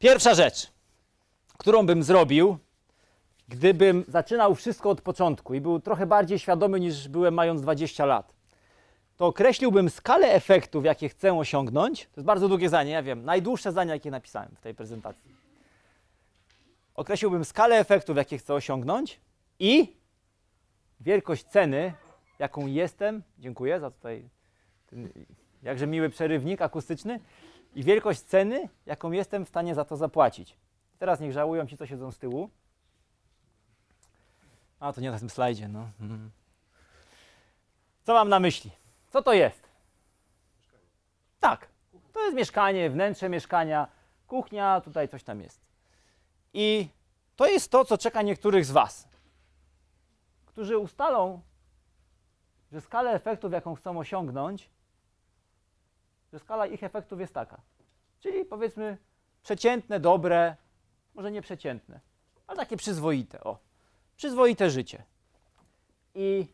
Pierwsza rzecz, którą bym zrobił, gdybym zaczynał wszystko od początku i był trochę bardziej świadomy niż byłem mając 20 lat, to określiłbym skalę efektów, jakie chcę osiągnąć. To jest bardzo długie zdanie, ja wiem, najdłuższe zdanie, jakie napisałem w tej prezentacji. Określiłbym skalę efektów, jakie chcę osiągnąć i wielkość ceny, jaką jestem, dziękuję za tutaj ten jakże miły przerywnik akustyczny, i wielkość ceny, jaką jestem w stanie za to zapłacić. Teraz niech żałują ci, co siedzą z tyłu. A, to nie na tym slajdzie, no. Mhm. Co mam na myśli? Co to jest? Tak, to jest mieszkanie, wnętrze mieszkania, kuchnia, tutaj coś tam jest. I to jest to, co czeka niektórych z Was, którzy ustalą, że skalę efektów, jaką chcą osiągnąć, że skala ich efektów jest taka. Czyli powiedzmy przeciętne, dobre, może nie przeciętne, ale takie przyzwoite. O, przyzwoite życie. I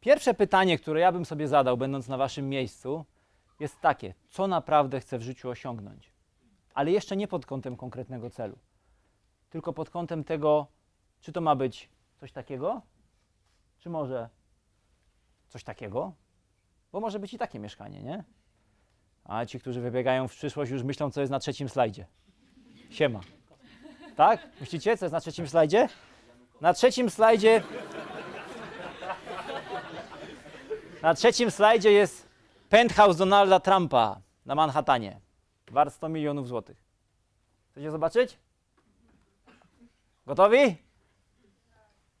pierwsze pytanie, które ja bym sobie zadał, będąc na Waszym miejscu, jest takie: co naprawdę chcę w życiu osiągnąć? Ale jeszcze nie pod kątem konkretnego celu, tylko pod kątem tego, czy to ma być coś takiego, czy może coś takiego, bo może być i takie mieszkanie, nie? A ci, którzy wybiegają w przyszłość, już myślą, co jest na trzecim slajdzie. Siema. Tak? Myślicie, co jest na trzecim slajdzie? Na trzecim slajdzie. Na trzecim slajdzie jest penthouse Donalda Trumpa na Manhattanie. Wart 100 milionów złotych. Chcecie zobaczyć? Gotowi?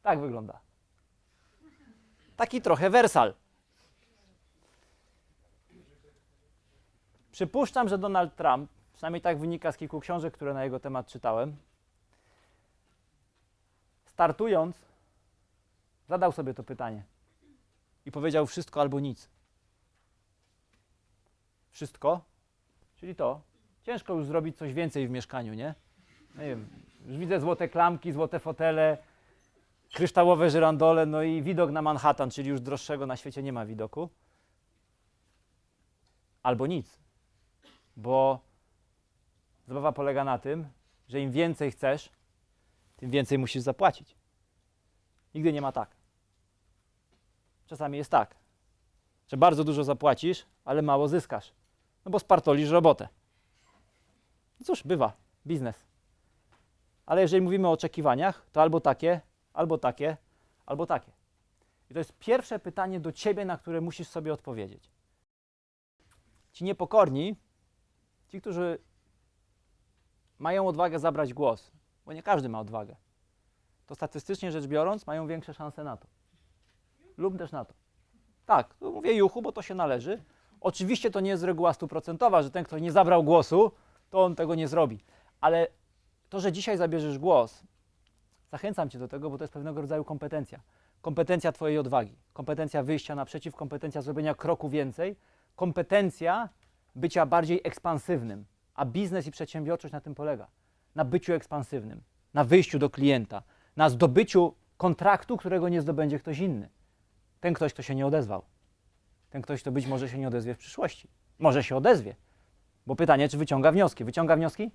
Tak wygląda. Taki trochę wersal. Przypuszczam, że Donald Trump, przynajmniej tak wynika z kilku książek, które na jego temat czytałem, startując, zadał sobie to pytanie i powiedział wszystko albo nic. Wszystko, czyli to. Ciężko już zrobić coś więcej w mieszkaniu, nie? Nie wiem, już widzę złote klamki, złote fotele, kryształowe żyrandole, no i widok na Manhattan, czyli już droższego na świecie nie ma widoku. Albo nic bo zabawa polega na tym, że im więcej chcesz, tym więcej musisz zapłacić. Nigdy nie ma tak. Czasami jest tak, że bardzo dużo zapłacisz, ale mało zyskasz, no bo spartolisz robotę. No cóż, bywa, biznes. Ale jeżeli mówimy o oczekiwaniach, to albo takie, albo takie, albo takie. I to jest pierwsze pytanie do ciebie, na które musisz sobie odpowiedzieć. Ci niepokorni ci, którzy mają odwagę zabrać głos, bo nie każdy ma odwagę, to statystycznie rzecz biorąc mają większe szanse na to. Lub też na to. Tak, tu mówię juchu, bo to się należy. Oczywiście to nie jest reguła stuprocentowa, że ten, kto nie zabrał głosu, to on tego nie zrobi. Ale to, że dzisiaj zabierzesz głos, zachęcam Cię do tego, bo to jest pewnego rodzaju kompetencja. Kompetencja Twojej odwagi, kompetencja wyjścia naprzeciw, kompetencja zrobienia kroku więcej, kompetencja bycia bardziej ekspansywnym, a biznes i przedsiębiorczość na tym polega. Na byciu ekspansywnym, na wyjściu do klienta, na zdobyciu kontraktu, którego nie zdobędzie ktoś inny. Ten ktoś, kto się nie odezwał. Ten ktoś, kto być może się nie odezwie w przyszłości. Może się odezwie. Bo pytanie, czy wyciąga wnioski. Wyciąga wnioski?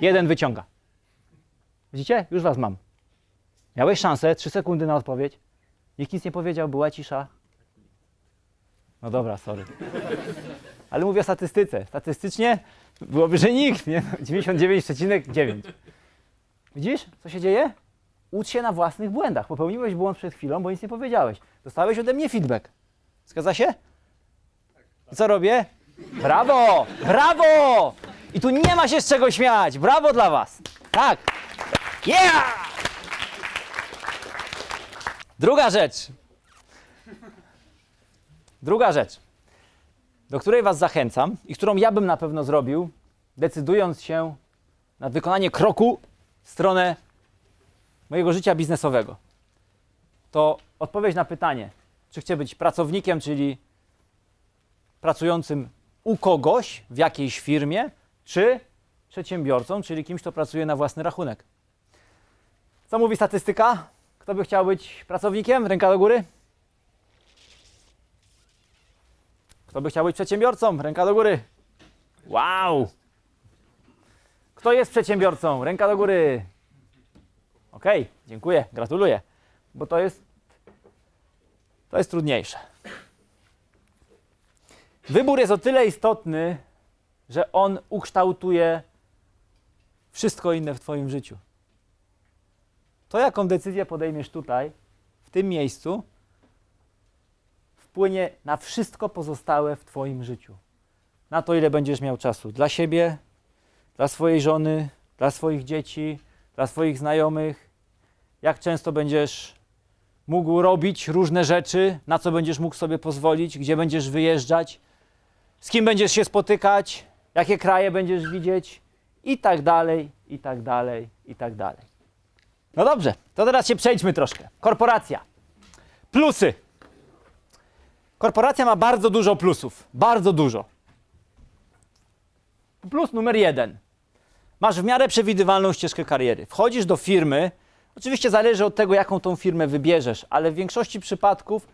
Jeden wyciąga. Widzicie? Już was mam. Miałeś szansę, trzy sekundy na odpowiedź. Nikt nic nie powiedział, była cisza. No dobra, sorry. Ale mówię o statystyce. Statystycznie byłoby, że nikt, nie? 99,9. Widzisz, co się dzieje? Ucz się na własnych błędach. Popełniłeś błąd przed chwilą, bo nic nie powiedziałeś. Dostałeś ode mnie feedback. Zgadza się? I co robię? Brawo! Brawo! I tu nie ma się z czego śmiać. Brawo dla was. Tak. Yeah! Druga rzecz. Druga rzecz, do której Was zachęcam i którą ja bym na pewno zrobił, decydując się na wykonanie kroku w stronę mojego życia biznesowego, to odpowiedź na pytanie, czy chcę być pracownikiem, czyli pracującym u kogoś w jakiejś firmie, czy przedsiębiorcą, czyli kimś, kto pracuje na własny rachunek. Co mówi statystyka? Kto by chciał być pracownikiem? Ręka do góry. Kto by chciał być przedsiębiorcą? Ręka do góry. Wow! Kto jest przedsiębiorcą? Ręka do góry. Okej, dziękuję, gratuluję. Bo to jest to jest trudniejsze. Wybór jest o tyle istotny, że on ukształtuje wszystko inne w Twoim życiu. To, jaką decyzję podejmiesz tutaj, w tym miejscu, wpłynie na wszystko pozostałe w Twoim życiu. Na to, ile będziesz miał czasu dla siebie, dla swojej żony, dla swoich dzieci, dla swoich znajomych, jak często będziesz mógł robić różne rzeczy, na co będziesz mógł sobie pozwolić, gdzie będziesz wyjeżdżać, z kim będziesz się spotykać, jakie kraje będziesz widzieć i tak dalej, i tak dalej, i tak dalej. No dobrze, to teraz się przejdźmy troszkę. Korporacja. Plusy. Korporacja ma bardzo dużo plusów. Bardzo dużo. Plus numer jeden. Masz w miarę przewidywalną ścieżkę kariery. Wchodzisz do firmy, oczywiście zależy od tego, jaką tą firmę wybierzesz, ale w większości przypadków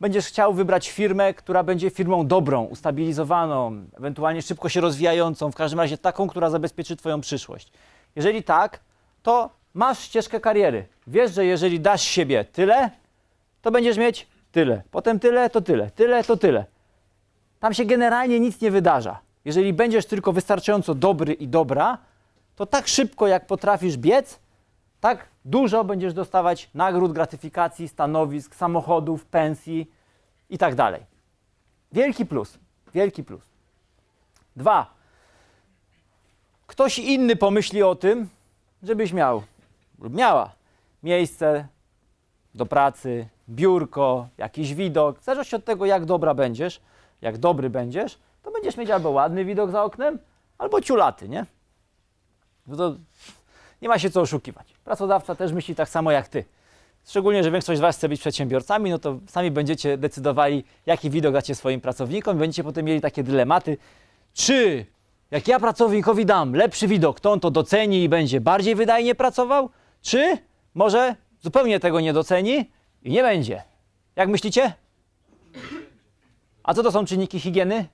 będziesz chciał wybrać firmę, która będzie firmą dobrą, ustabilizowaną, ewentualnie szybko się rozwijającą, w każdym razie taką, która zabezpieczy Twoją przyszłość. Jeżeli tak, to masz ścieżkę kariery. Wiesz, że jeżeli dasz siebie tyle, to będziesz mieć tyle. Potem tyle, to tyle. Tyle, to tyle. Tam się generalnie nic nie wydarza. Jeżeli będziesz tylko wystarczająco dobry i dobra, to tak szybko jak potrafisz biec, tak dużo będziesz dostawać nagród, gratyfikacji, stanowisk, samochodów, pensji i tak dalej. Wielki plus. Wielki plus. Dwa. Ktoś inny pomyśli o tym, żebyś miał lub miała miejsce do pracy, biurko, jakiś widok. W zależności od tego, jak dobra będziesz, jak dobry będziesz, to będziesz mieć albo ładny widok za oknem, albo ciulaty, nie? No to nie ma się co oszukiwać. Pracodawca też myśli tak samo jak ty. Szczególnie, że większość z Was chce być przedsiębiorcami, no to sami będziecie decydowali, jaki widok dacie swoim pracownikom będziecie potem mieli takie dylematy, czy jak ja pracownikowi dam lepszy widok, to on to doceni i będzie bardziej wydajnie pracował, czy może zupełnie tego nie doceni i nie będzie. Jak myślicie? A co to są czynniki higieny?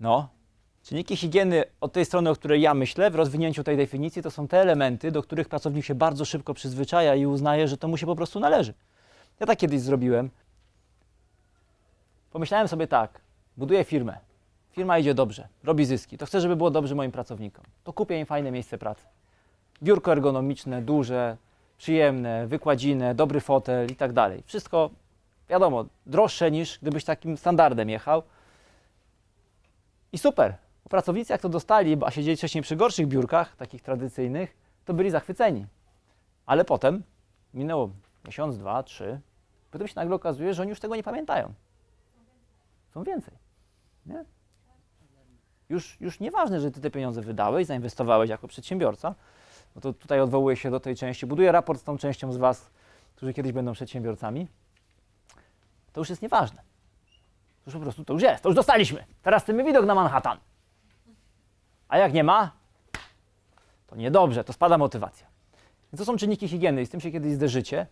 No, Czynniki higieny od tej strony, o której ja myślę, w rozwinięciu tej definicji, to są te elementy, do których pracownik się bardzo szybko przyzwyczaja i uznaje, że to mu się po prostu należy. Ja tak kiedyś zrobiłem. Pomyślałem sobie tak, buduję firmę. Firma idzie dobrze, robi zyski. To chcę, żeby było dobrze moim pracownikom. To kupię im fajne miejsce pracy. Biurko ergonomiczne, duże, przyjemne, wykładzinę, dobry fotel i tak dalej. Wszystko, wiadomo, droższe niż gdybyś takim standardem jechał. I super. Pracownicy jak to dostali, a siedzieli wcześniej przy gorszych biurkach, takich tradycyjnych, to byli zachwyceni. Ale potem minęło miesiąc, dwa, trzy, potem się nagle okazuje, że oni już tego nie pamiętają. Są więcej. Nie? Już, już nieważne, że ty te pieniądze wydałeś, zainwestowałeś jako przedsiębiorca, no to tutaj odwołuję się do tej części, buduję raport z tą częścią z Was, którzy kiedyś będą przedsiębiorcami. To już jest nieważne. To już po prostu to już jest, to już dostaliśmy. Teraz chcemy widok na Manhattan. A jak nie ma, to niedobrze, to spada motywacja. Więc to są czynniki higieny i z tym się kiedyś zderzycie.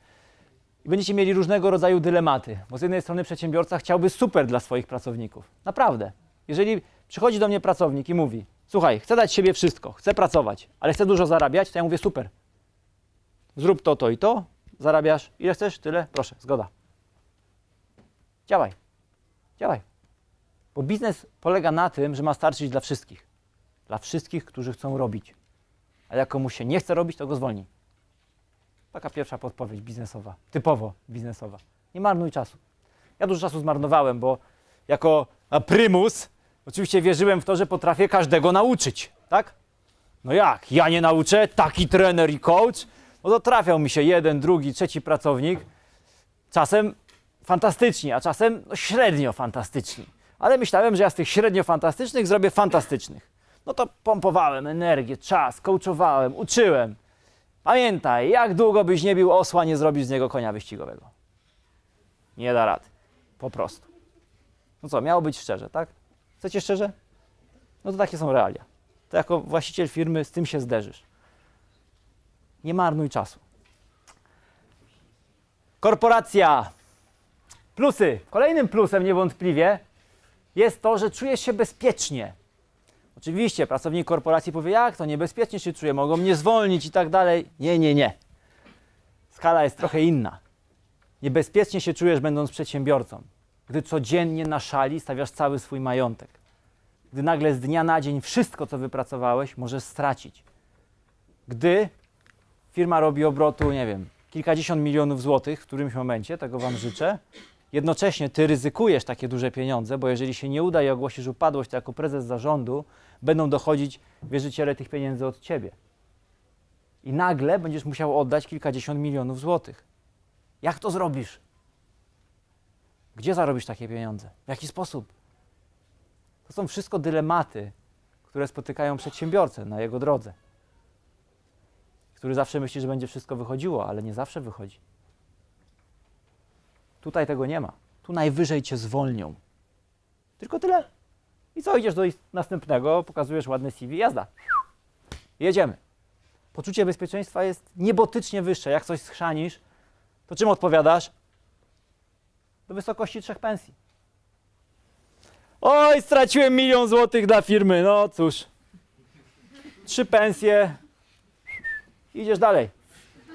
I będziecie mieli różnego rodzaju dylematy, bo z jednej strony przedsiębiorca chciałby super dla swoich pracowników. Naprawdę. Jeżeli przychodzi do mnie pracownik i mówi: Słuchaj, chcę dać siebie wszystko, chcę pracować, ale chcę dużo zarabiać, to ja mówię: Super. Zrób to, to i to, zarabiasz. Ile chcesz? Tyle? Proszę, zgoda. Działaj. Działaj. Bo biznes polega na tym, że ma starczyć dla wszystkich. Dla wszystkich, którzy chcą robić. A jak komuś się nie chce robić, to go zwolni. Taka pierwsza podpowiedź biznesowa, typowo biznesowa. Nie marnuj czasu. Ja dużo czasu zmarnowałem, bo jako prymus oczywiście wierzyłem w to, że potrafię każdego nauczyć, tak? No jak? Ja nie nauczę? Taki trener i coach? No to trafiał mi się jeden, drugi, trzeci pracownik. Czasem fantastyczni, a czasem no, średnio fantastyczni. Ale myślałem, że ja z tych średnio fantastycznych zrobię fantastycznych. No to pompowałem energię, czas, coachowałem, uczyłem. Pamiętaj, jak długo byś nie bił osła, nie zrobisz z niego konia wyścigowego. Nie da rady. Po prostu. No co, miało być szczerze, tak? Chcecie szczerze? No to takie są realia. To jako właściciel firmy z tym się zderzysz. Nie marnuj czasu. Korporacja. Plusy. Kolejnym plusem niewątpliwie jest to, że czujesz się bezpiecznie. Oczywiście pracownik korporacji powie, jak to niebezpiecznie się czuję, mogą mnie zwolnić i tak dalej. Nie, nie, nie. Skala jest trochę inna. Niebezpiecznie się czujesz, będąc przedsiębiorcą, gdy codziennie na szali stawiasz cały swój majątek. Gdy nagle z dnia na dzień wszystko, co wypracowałeś, możesz stracić. Gdy firma robi obrotu, nie wiem, kilkadziesiąt milionów złotych w którymś momencie, tego Wam życzę, jednocześnie Ty ryzykujesz takie duże pieniądze, bo jeżeli się nie uda i ogłosisz upadłość, to jako prezes zarządu będą dochodzić wierzyciele tych pieniędzy od Ciebie. I nagle będziesz musiał oddać kilkadziesiąt milionów złotych. Jak to zrobisz? Gdzie zarobisz takie pieniądze? W jaki sposób? To są wszystko dylematy, które spotykają przedsiębiorcę na jego drodze. Który zawsze myśli, że będzie wszystko wychodziło, ale nie zawsze wychodzi. Tutaj tego nie ma. Tu najwyżej cię zwolnią. Tylko tyle. I co, idziesz do następnego, pokazujesz ładne CV, jazda. Jedziemy. Poczucie bezpieczeństwa jest niebotycznie wyższe. Jak coś schrzanisz, to czym odpowiadasz? Do wysokości trzech pensji. Oj, straciłem milion złotych dla firmy. No cóż. Trzy pensje. Idziesz dalej.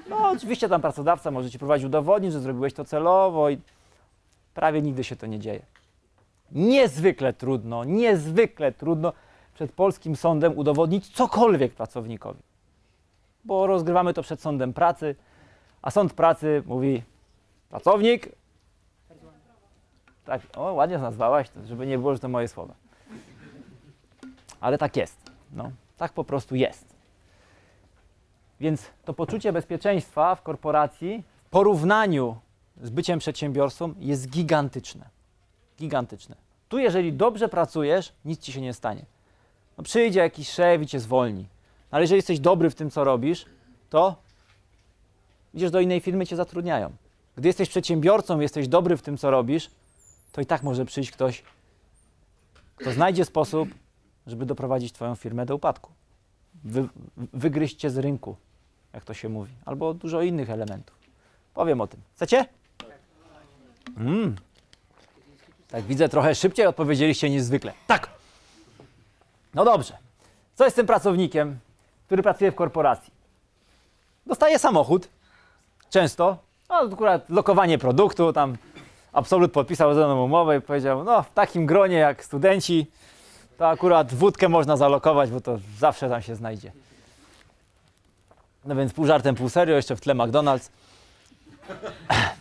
No, oczywiście tam pracodawca może ci próbować udowodnić, że zrobiłeś to celowo i prawie nigdy się to nie dzieje. Niezwykle trudno, niezwykle trudno przed polskim sądem udowodnić cokolwiek pracownikowi. Bo rozgrywamy to przed sądem pracy, a sąd pracy mówi: pracownik. Tak, o, ładnie nazwałaś, żeby nie było, że to moje słowa. Ale tak jest. No, tak po prostu jest. Więc to poczucie bezpieczeństwa w korporacji w porównaniu z byciem przedsiębiorcą jest gigantyczne. Gigantyczne. Tu, jeżeli dobrze pracujesz, nic ci się nie stanie. No, przyjdzie jakiś szef i cię zwolni. No, ale jeżeli jesteś dobry w tym, co robisz, to idziesz do innej firmy, cię zatrudniają. Gdy jesteś przedsiębiorcą, jesteś dobry w tym, co robisz, to i tak może przyjść ktoś, kto znajdzie sposób, żeby doprowadzić Twoją firmę do upadku. Wy, wygryźć cię z rynku, jak to się mówi, albo dużo innych elementów. Powiem o tym. Chcecie? Mm. Tak widzę, trochę szybciej odpowiedzieliście niż zwykle. Tak. No dobrze. Co jest tym pracownikiem, który pracuje w korporacji? Dostaje samochód, często, no akurat lokowanie produktu, tam absolut podpisał ze mną umowę i powiedział, no w takim gronie jak studenci, to akurat wódkę można zalokować, bo to zawsze tam się znajdzie. No więc pół żartem, pół serio, jeszcze w tle McDonald's.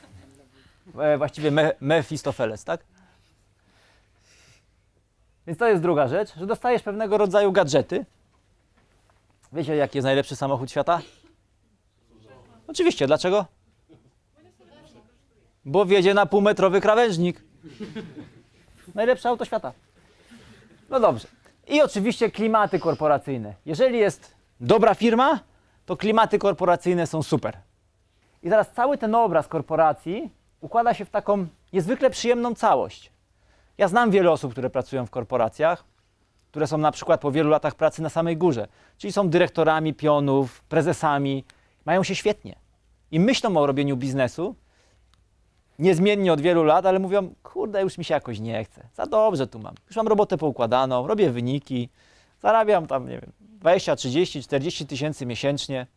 E, Właściwie Me Mefistofeles, tak? Więc to jest druga rzecz, że dostajesz pewnego rodzaju gadżety. Wiecie, jaki jest najlepszy samochód świata? Oczywiście, dlaczego? Bo wjedzie na półmetrowy krawężnik. Najlepsze auto świata. No dobrze. I oczywiście klimaty korporacyjne. Jeżeli jest dobra firma, to klimaty korporacyjne są super. I teraz cały ten obraz korporacji układa się w taką niezwykle przyjemną całość. Ja znam wiele osób, które pracują w korporacjach, które są na przykład po wielu latach pracy na samej górze, czyli są dyrektorami pionów, prezesami, mają się świetnie. I myślą o robieniu biznesu, niezmiennie od wielu lat, ale mówią, kurde, już mi się jakoś nie chce. Za dobrze tu mam. Już mam robotę poukładaną, robię wyniki, zarabiam tam, nie wiem, 20, 30, 40 tysięcy miesięcznie.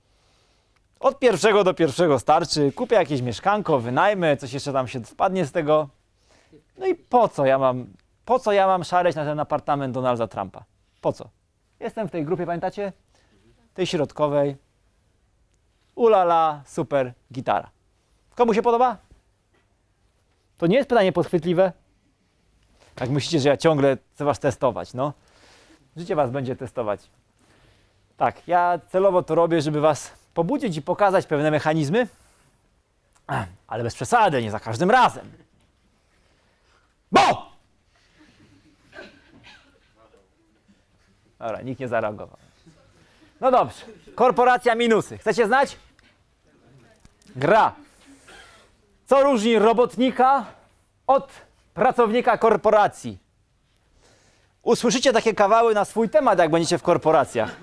Od pierwszego do pierwszego starczy, kupię jakieś mieszkanko, wynajmę, coś jeszcze tam się wpadnie z tego. No i po co ja mam, po co ja mam szareć na ten apartament Donalda Trumpa? Po co? Jestem w tej grupie, pamiętacie? Tej środkowej. Ulala, super, gitara. Komu się podoba? To nie jest pytanie podchwytliwe? Tak myślicie, że ja ciągle chcę was testować, no? Życie was będzie testować. Tak, ja celowo to robię, żeby was pobudzić i pokazać pewne mechanizmy, ale bez przesady, nie za każdym razem. Bo! Dobra, nikt nie zareagował. No dobrze. Korporacja minusy. Chcecie znać? Gra. Co różni robotnika od pracownika korporacji? Usłyszycie takie kawały na swój temat, jak będziecie w korporacjach.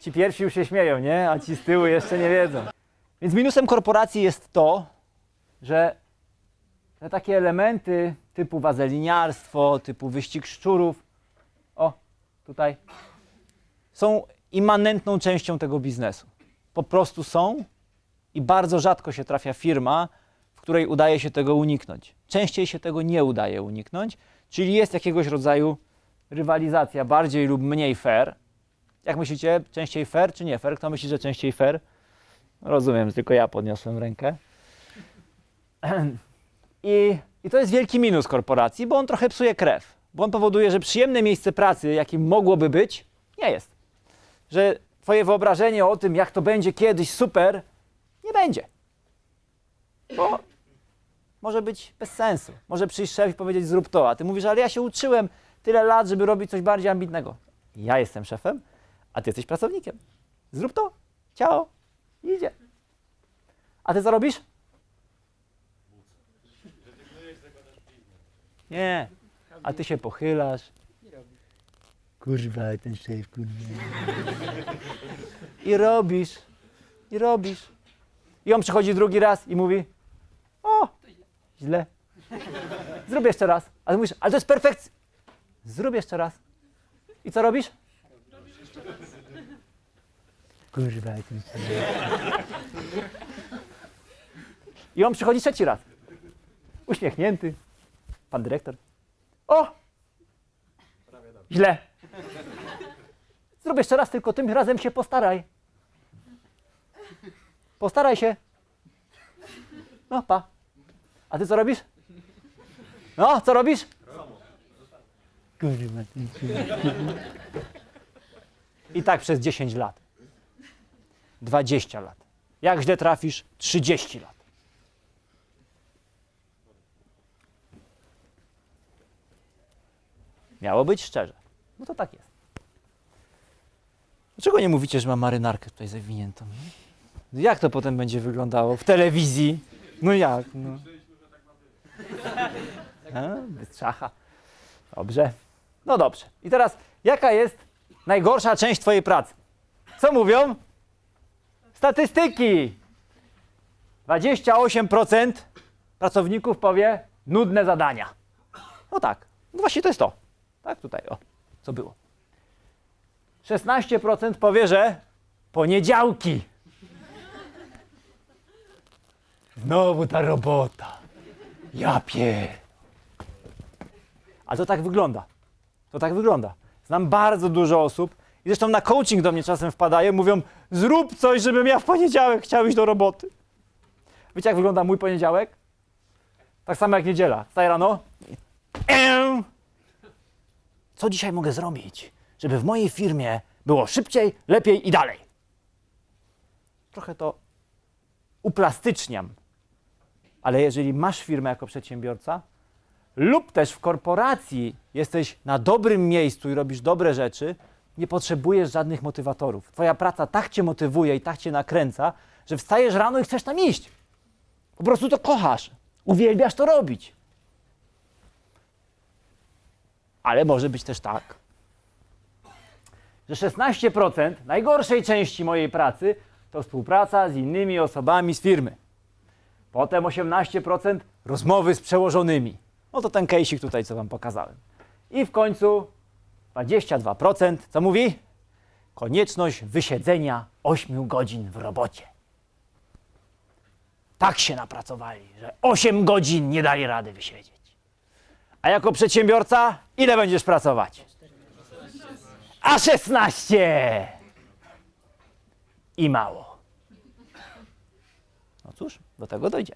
Ci pierwsi już się śmieją, nie? A ci z tyłu jeszcze nie wiedzą. Więc minusem korporacji jest to, że te takie elementy typu wazeliniarstwo, typu wyścig szczurów, o, tutaj, są immanentną częścią tego biznesu. Po prostu są i bardzo rzadko się trafia firma, której udaje się tego uniknąć. Częściej się tego nie udaje uniknąć, czyli jest jakiegoś rodzaju rywalizacja bardziej lub mniej fair. Jak myślicie, częściej fair czy nie fair? Kto myśli, że częściej fair? Rozumiem, tylko ja podniosłem rękę. I, I to jest wielki minus korporacji, bo on trochę psuje krew. Bo on powoduje, że przyjemne miejsce pracy, jakim mogłoby być, nie jest. Że Twoje wyobrażenie o tym, jak to będzie kiedyś super, nie będzie. Bo może być bez sensu. Może przyjść szef i powiedzieć zrób to, a ty mówisz, ale ja się uczyłem tyle lat, żeby robić coś bardziej ambitnego. Ja jestem szefem, a ty jesteś pracownikiem. Zrób to. Ciao. Idzie. A ty co robisz? Nie. A ty się pochylasz. Kurwa, ten szef, kurwa. I robisz. I robisz. I on przychodzi drugi raz i mówi: O, źle. Zrób jeszcze raz. A ty mówisz: Ale to jest perfekcja. Zrób jeszcze raz. I co robisz? Kurwa, szef. I on przychodzi trzeci raz. Uśmiechnięty. Pan dyrektor. O! Źle. Zrób jeszcze raz, tylko tym razem się postaraj. Postaraj się. No, pa. A ty co robisz? No, co robisz? Kurwa, I tak przez 10 lat. 20 lat. Jak źle trafisz? 30 lat. Miało być szczerze. No to tak jest. Dlaczego nie mówicie, że mam marynarkę tutaj zawiniętą? Jak to potem będzie wyglądało? W telewizji? No jak? No. A, Czacha. Dobrze. No dobrze. I teraz, jaka jest najgorsza część Twojej pracy? Co mówią? Statystyki. 28% pracowników powie nudne zadania. No tak. No właśnie to jest to. Tak tutaj, o, co było. 16% powie, że poniedziałki. Znowu ta robota. Ja pier... A to tak wygląda. To tak wygląda. Znam bardzo dużo osób i zresztą na coaching do mnie czasem wpadają, mówią zrób coś, żebym ja w poniedziałek chciał iść do roboty. Wiecie jak wygląda mój poniedziałek? Tak samo jak niedziela. Wstaję rano. Co dzisiaj mogę zrobić, żeby w mojej firmie było szybciej, lepiej i dalej. Trochę to uplastyczniam, ale jeżeli masz firmę jako przedsiębiorca lub też w korporacji jesteś na dobrym miejscu i robisz dobre rzeczy, nie potrzebujesz żadnych motywatorów. Twoja praca tak cię motywuje i tak cię nakręca, że wstajesz rano i chcesz tam iść. Po prostu to kochasz. Uwielbiasz to robić. Ale może być też tak, że 16% najgorszej części mojej pracy to współpraca z innymi osobami z firmy. Potem 18% rozmowy z przełożonymi. No to ten case'ik tutaj, co Wam pokazałem. I w końcu 22%, co mówi? Konieczność wysiedzenia 8 godzin w robocie. Tak się napracowali, że 8 godzin nie dali rady wysiedzieć. A jako przedsiębiorca, ile będziesz pracować? A 16! I mało. No cóż, do tego dojdzie.